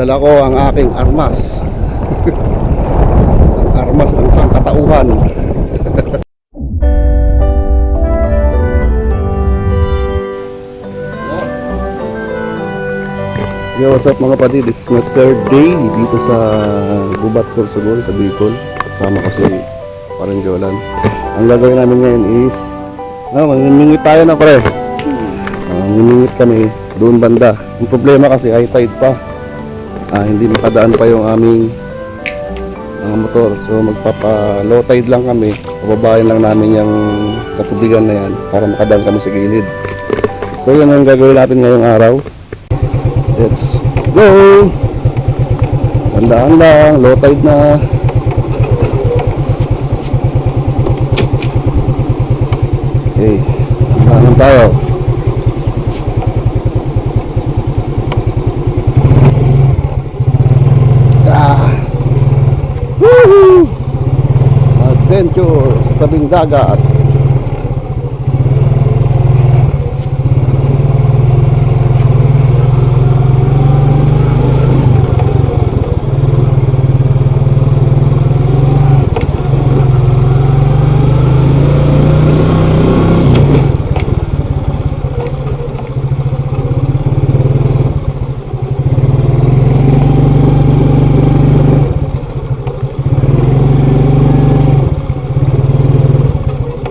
dala ko ang aking armas. ang armas ng isang katauhan. Yo, what's up mga pati? This is my third day dito sa Gubat, Sorsogon, sa Bicol. Kasama ko si Parang Jolan. Ang gagawin namin ngayon is, ah, mamimingit tayo na pre. Ah, Mamimingit kami doon banda. Yung problema kasi high tide pa. Ah, hindi makadaan pa yung aming mga motor. So magpapa low tide lang kami. Pababayan lang namin yung katubigan na yan para makadaan kami sa gilid. So yun ang gagawin natin ngayong araw. Let's go! Tandaan lang, low tide na. Okay, tandaan tayo. Ah! Woohoo! Adventure sa tabing dagat.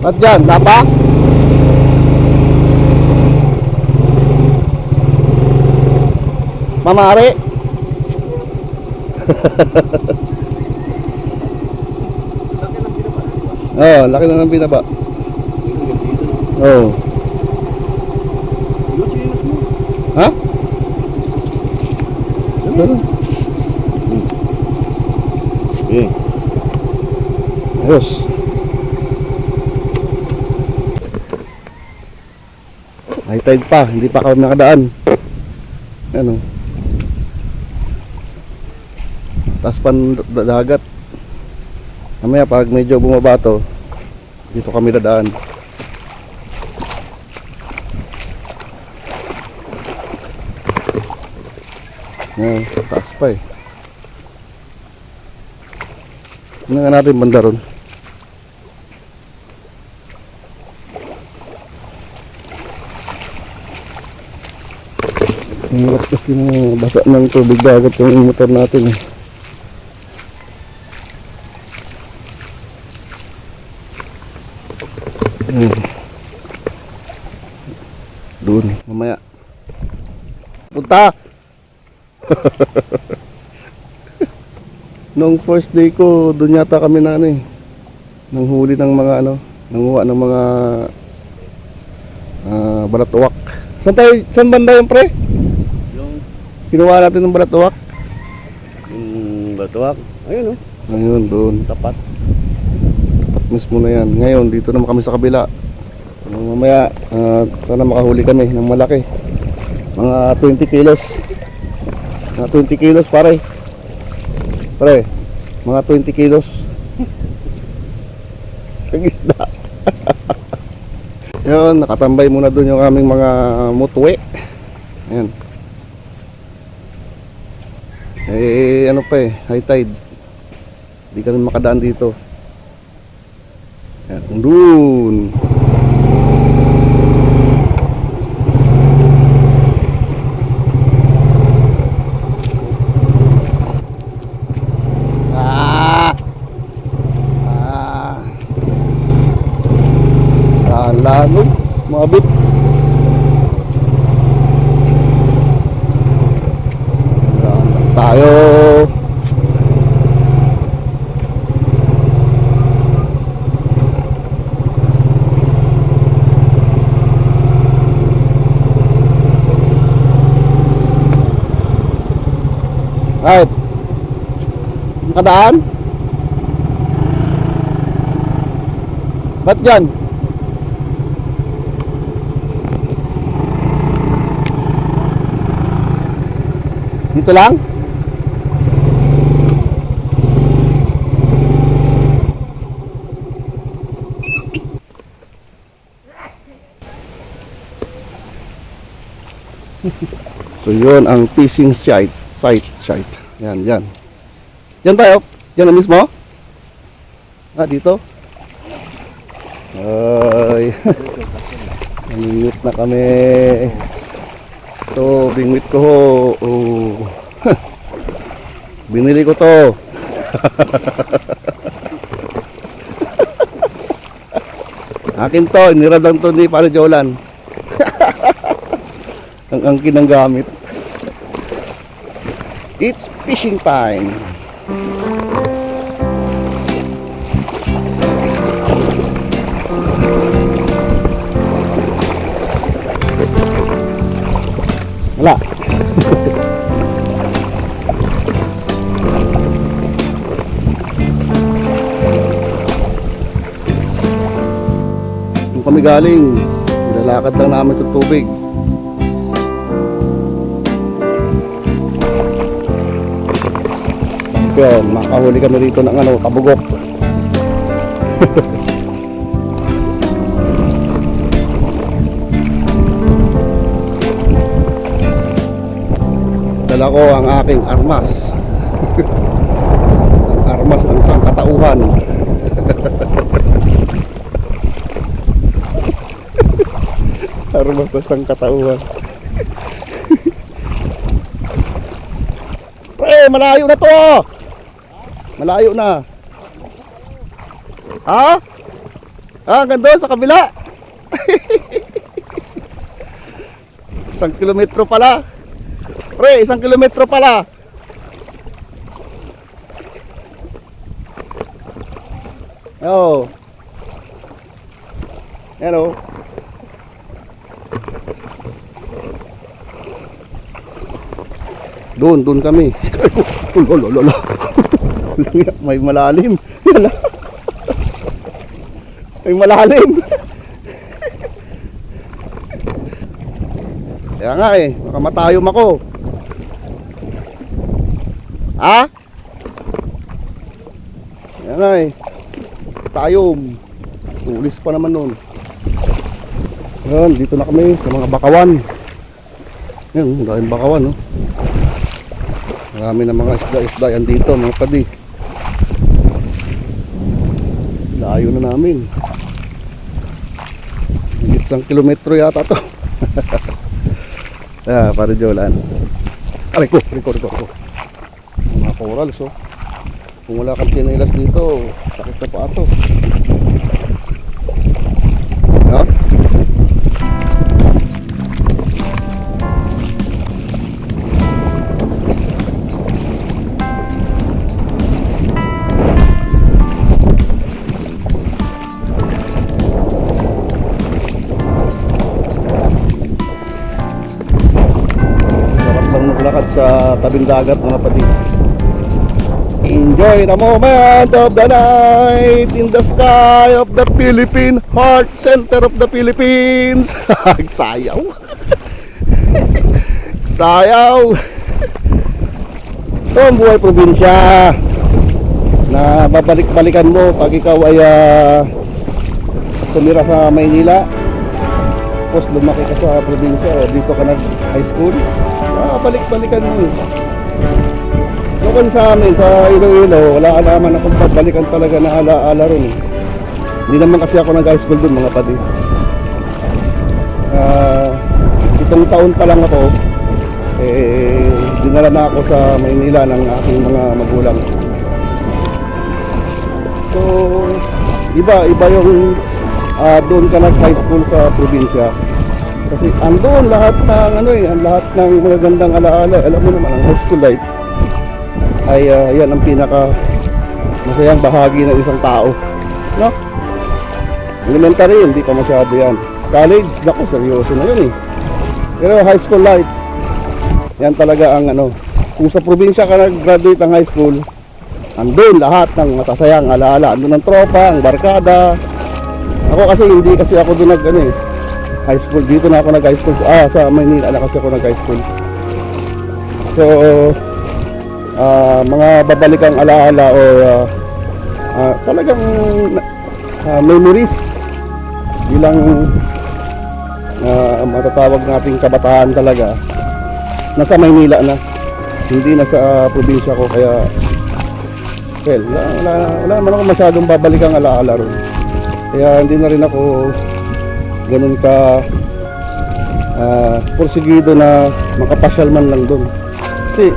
At dyan, lapa? Mamari? oh, laki na ng binaba. Oh. Ha? Pero. Okay. Ayos. High tide pa, hindi pa kami nakadaan. Ano? Taas pan da- dagat. Mamaya pag medyo bumaba to, dito kami dadaan. Yan, taas pa eh. Nga natin banda ron? Hirap kasi basa ng tubig dagat yung motor natin eh. Ayun. Doon, mamaya. Punta! Noong first day ko, doon yata kami na ano eh. Nang huli ng mga ano, nanguha ng mga ah, balatuwak. Saan tayo, saan banda yung pre? Kinuha natin ng balatuwak. yung batuak, ayun oh, Ayun, doon. tapat. Tapat mismo na yan. Ngayon, dito naman kami sa kabila. Uh, mamaya, ah, sana makahuli kami ng malaki. Mga 20 kilos. Mga 20 kilos, pare. Pare, mga 20 kilos. Ang isda. Yun, nakatambay muna doon yung aming mga mutwe. Ayan. Eh, ano pa eh, high tide. Hindi ka rin makadaan dito. Yan, doon. Ah! Ah! Lalo, mabit. Yan, tayo. Right. Makadaan? Ba't dyan? Dito lang? So yun ang fishing site Site, site. Yan, yan. Yan tayo. Yan na mismo. Ah, dito. Ay. Namingwit na kami. Ito, bingwit ko ho. Oh. Binili ko to. Akin to, inirad lang to ni Pare Jolan. Ang angkin ng. It's fishing time. Wala. Kami galing, nilalakad lang namin sa tubig. Yun, makahuli kami rito ng ano, kabugok. Dala ko ang aking armas. ang armas ng sangkatauhan. armas ng sangkatauhan. Pre, malayo na to. Malayo na. Ha? Ah, ganda sa kabila. isang kilometro pala. Pre, isang kilometro pala. Oh. Hello. Doon, doon kami. Ulo. May malalim. May malalim. Kaya nga eh, baka matayom ako. Ha? Kaya nga eh. Tayom. Tulis pa naman nun. Yan, dito na kami sa mga bakawan. Yan, daming bakawan, no? Marami na mga isda-isda yan dito, mga padi. Layo na namin. Isang kilometro yata to. ah, para Jolan. Aray ko, aray ko, aray ko, aray ko. Mga corals, oh. Kung wala kang tinilas dito, sakit na pa ito. Sa tabing dagat mga pati. Enjoy the moment of the night in the sky of the Philippine heart center of the Philippines. Sayaw. Sayaw. Ito ang buhay probinsya na babalik-balikan mo pag ikaw ay ah, tumira sa Maynila tapos lumaki ka sa probinsya o dito ka nag high school ah, balik-balikan mo. Doon sa amin, sa Iloilo, wala alaman akong pagbalikan talaga na ala-ala ron. eh. Hindi naman kasi ako nag-high school doon mga padi. Ah, itong taon pa lang ako, eh, dinala na ako sa Maynila ng aking mga magulang. So, iba, iba yung ah, doon ka nag-high school sa probinsya. Kasi andun lahat ng ano eh, ang lahat ng mga gandang alaala. Alam mo naman, ang high school life ay ah, yan ang pinaka masayang bahagi ng isang tao. No? Elementary, hindi pa masyado yan. College, nako, seryoso na yun eh. Pero high school life, yan talaga ang ano. Kung sa probinsya ka nag-graduate ng high school, andun lahat ng masasayang alaala. Andun ang tropa, ang barkada. Ako kasi hindi kasi ako doon nag ano eh, high school. Dito na ako nag high school. Ah, sa Maynila na kasi ako nag high school. So, ah, mga babalikang alaala o ah, ah, talagang ah, memories bilang ah, matatawag nating kabataan talaga nasa Maynila na hindi na sa probinsya ko kaya well, wala, wala, wala naman ako masyadong babalikan alaala ron. Kaya hindi na rin ako ganun ka ah porsigido na makapasyal man lang doon. Kasi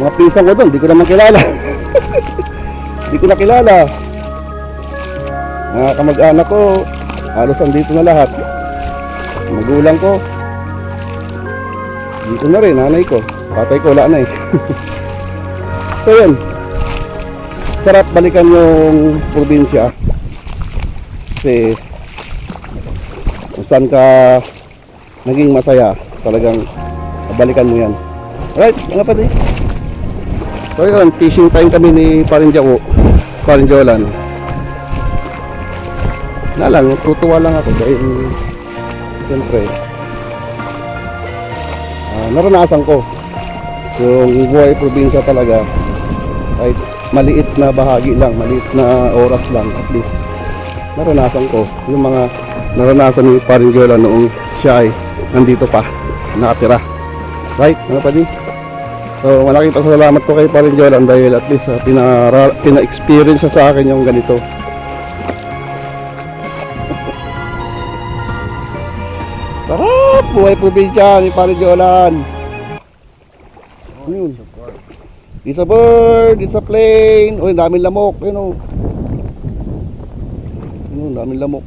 mga pinsan ko doon, di ko naman kilala. di ko na kilala. Mga kamag-anak ko, halos andito na lahat. Magulang ko, dito na rin, nanay ko. Patay ko, wala na eh. so yun, sarap balikan yung probinsya. Kasi saan ka naging masaya, talagang balikan mo yan. Alright, mga pati. So yun, fishing time kami ni Parin Jaco, Parin Jolan. Na lang, tutuwa lang ako dahil siyempre ah, naranasan ko yung buhay probinsya talaga kahit maliit na bahagi lang, maliit na oras lang at least naranasan ko yung mga naranasan ni Parin Jola noong siya ay nandito pa nakatira right mga padi so malaking pasalamat ko kay Parin Jola dahil at least uh, pinara, pina-experience siya sa akin yung ganito Sarap! Buhay probinsya ni Parin Jolan ano yun? It's a bird, it's a plane. Uy, daming lamok, yun o. Yun, daming lamok.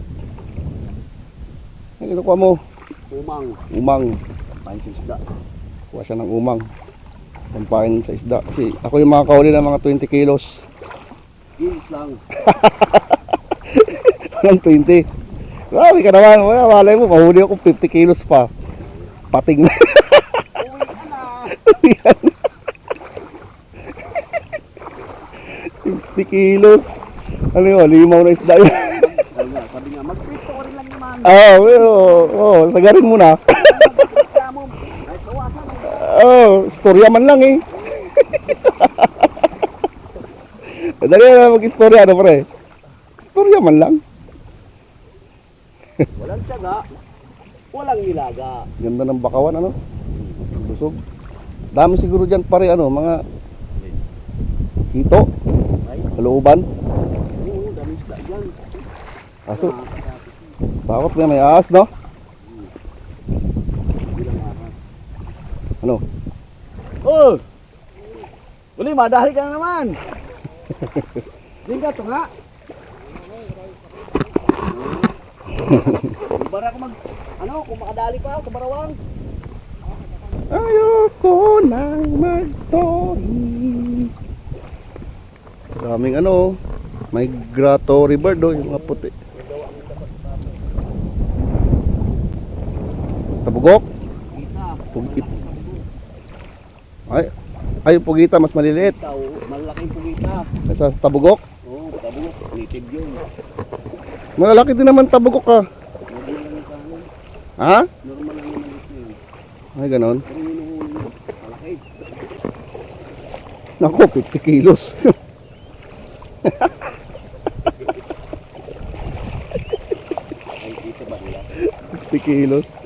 Kinukuha mo. Umang. Umang. Pain sa isda. Kuha siya ng umang. Pampain sa isda. Kasi ako yung mga kauli ng mga 20 kilos. Gills lang. Walang 20. Grabe ka naman. Wala, malay mo, mahuli ako 50 kilos pa. Pating na. Uwi ka na. 50 kilos. Ano yun, limaw na isda yun. Sabi nga, sabi nga, mag-crypto ka rin lang naman. Oo, oh, oh, sagarin mo na. Kaya mo, kahit bawasan. Oo, oh, storya man lang eh. Dali na mag-istorya, ano pre? Istorya man lang. Walang tiyaga. Walang nilaga. Ganda ng bakawan, ano? Busog. Dami siguro dyan pare, ano, mga hito, kalooban. oo, daming isda dyan. Aso, bakit nga may ahas, no? Ano? Oh! Uli, madahali ka na naman. Hindi ka ito nga. Para ako mag, ano, kung makadali pa ako sa barawang. Ayoko nang mag-sorry. Daming ano, migratory bird, oh, yung mga puti. Tabugok? Kita. Pugit. Ay, ay pugita mas maliliit. Ikaw, malaking pugita. Sa tabugok. Oo, oh, tabuk. Native yun. Malalaki din naman tabugok ka. Kanin. Ha? Normal lang yun. Ay, ganon. Naku, 50 kilos. Ay, kita ba nila? 50 kilos.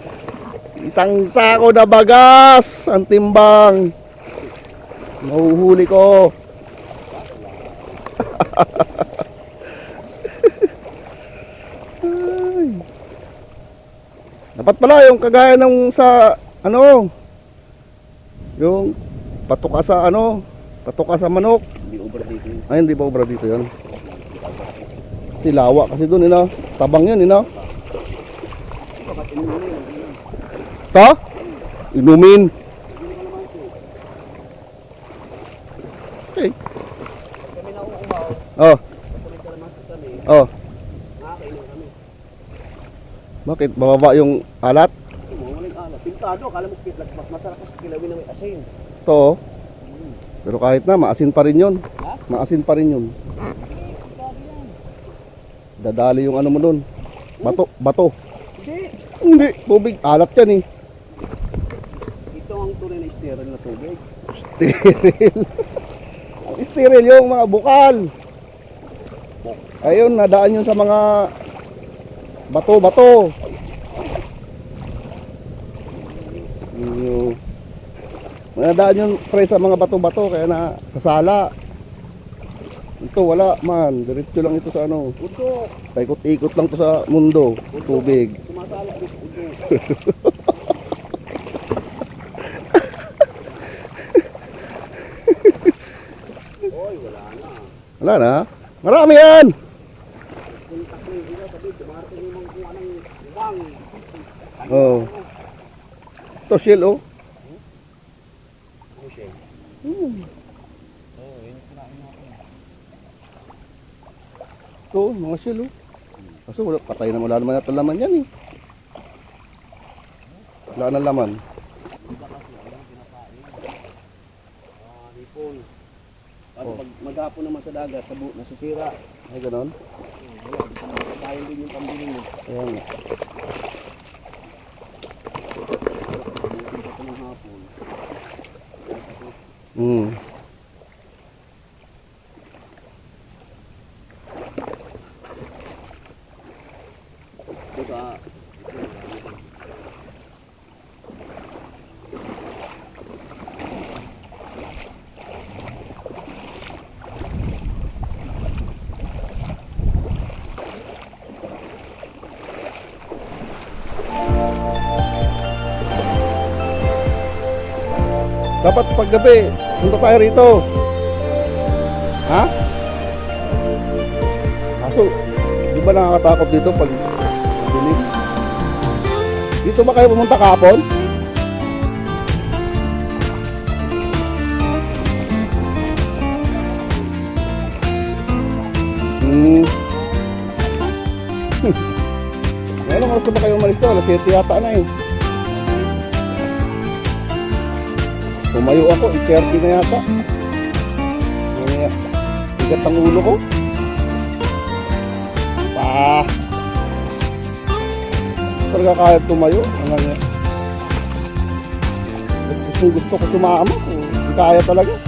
Isang sako na bagas ang timbang. Mahuhuli ko. Dapat pala yung kagaya ng sa ano? Yung patuka sa ano? Patuka sa manok. Hindi over dito yun. ay hindi ba obra dito yon si lawa kasi doon ina. Tabang yan ina. Bakit Ta? Inumin. Okay. Kami na uumaw. Oh, sa oh. Bakit? Bababa yung alat? Pintado, akala mo pitlag. Mas masarap kasi kilawin may asin. Ito oh. Pero kahit na, maasin pa rin yun. Maasin pa rin yun. Dadali yung ano mo doon. Bato, bato. Hindi. Hindi, tubig. Alat yan eh. Ito ang tunay na sterile na tubig. Steril. Ang steril yung mga bukal. Ayun, nadaan yun sa mga bato-bato. Nadaan yung pre sa mga bato-bato kaya na sasala. Ito wala man, diretso lang ito sa ano. Puto. Paikot-ikot lang to sa mundo, tubig. Sumasala ko sa puto. Oy, wala na. Wala na. Marami yan! Oh. Ito shell oh. Siya? Ito, mga shell oh. Kaso wala, patay na wala naman yata laman yan eh. Wala na laman. Ah, hipon. Tapos pag maghapon naman sa dagat, sabu, nasisira. Ay ganon. Tayo din yung pambili mo. Kaya nga. Ito Dapat paggabi, punta tayo rito. Ha? Kaso, di ba nakakatakot dito pag dilim? Dito ba kayo pumunta kahapon? Hmm. Ngayon, oras na ba kayo umalis to? Alas 7 yata na eh. Tumayo ako, 30 na yata. Mamaya, Bigat ang ulo ko. Pa. Talaga kaya tumayo. Ano nga. Gusto, gusto ko sumama. Kaya talaga.